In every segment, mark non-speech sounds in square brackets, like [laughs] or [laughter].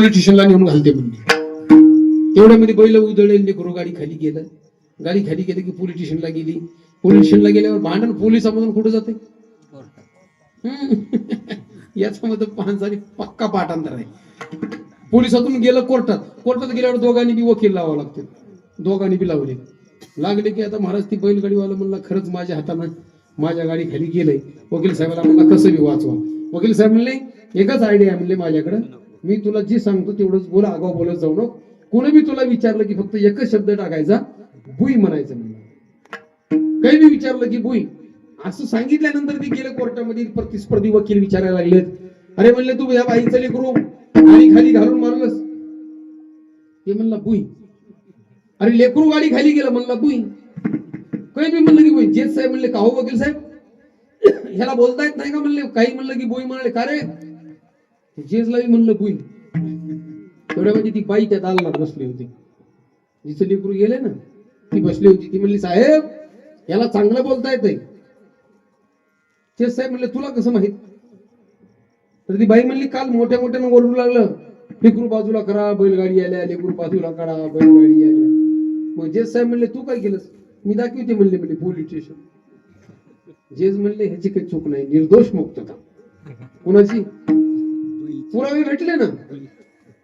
Police स्टेशनला नेऊन घालते म्हणली तेवढ्या मध्ये बैल उधळले लेकरू गाडी खाली गेलं गाडी खाली गेली की पोलीस स्टेशनला गेली. पोलीस स्टेशनला गेल्यावर भांडण पोलिसामधून कुठं जाते? [laughs] याच्यामध्ये पानसारी पक्का पाठांतर आहे. पोलिसातून गेलं कोर्टात. कोर्टात गेल्यावर दोघांनी बी वकील लावावं लागते दोघांनी बी लावले. लागले की आता महाराज ती बैलगाडीवाला म्हणला खरंच माझ्या हातानं माझ्या गाडी खाली गेलंय वकील साहेबाला म्हणला कसं बी वाचवा. वकील साहेब म्हणले एकच आयडिया म्हणले माझ्याकडं मी तुला जे सांगतो तेवढंच बोला आगाव बोलत जाऊ नको. कोणी मी तुला विचारलं की फक्त एकच शब्द टाकायचा भुई म्हणायचं म्हणलं काही मी विचारलं की भुई असं सांगितल्यानंतर ते गेले कोर्टामध्ये प्रतिस्पर्धी वकील विचारायला लागलेत. अरे म्हणले तू या बाईचं लेकरू गाडी खाली घालून मारलंस. ते म्हणला बुई. अरे लेकरू गाडी खाली गेलं म्हणला बुई. काही बी म्हणलं की बुई. जेठ साहेब म्हणले का हो वकील साहेब. ह्याला बोलता येत नाही का म्हणले? काही म्हणलं की बुई म्हणाले का रे? जेजला म्हणलं म्हणलं बुई म्हणजे ती बाई त्या दालनात बसली होती. जिचं लेकरू गेले ना ती बसली होती. ती म्हणली साहेब याला चांगलं बोलता येतंय. जेठ साहेब म्हणले तुला कसं माहीत? तर ती बाई म्हणली काल मोठ्या मोठ्यानं ओरडू लागलं. लेकरू बाजूला करा बैलगाडी आल्या लेकरू बाजूला करा बैलगाडी आल्या मग जेज साहेब म्हणले तू काय केलंस? मी दाखवते म्हणले म्हणले पोलीस स्टेशन जेज म्हणले ह्याची काही चूक नाही निर्दोष मुक्तता कुणाची? पुरावे भेटले ना?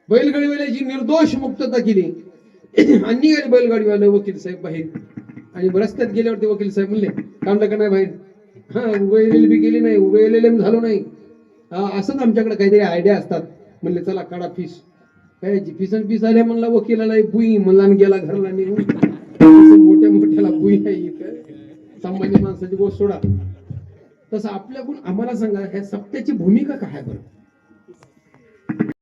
बैलगाडीवाल्याची निर्दोष मुक्तता केली. आणि निघाले बैलगाडीवाले वकील साहेब बाहेर. आणि रस्त्यात गेल्यावरती वकील साहेब म्हणले काढलं का नाही बाहेर? हा उभे बी गेली नाही उभे झालो नाही. असंच आमच्याकडे काहीतरी आयडिया असतात. म्हणले चला काढा फीस काय फीस आणि फीस आल्या? म्हणला वकिलाला बुई म्हणला गेला घरला निघून. मोठ्या मोठ्याला बुई आहे सामान्य माणसाची गोष्ट सोडा. तसं आपल्याकडून आम्हाला सांगा ह्या सत्याची भूमिका काय बरं?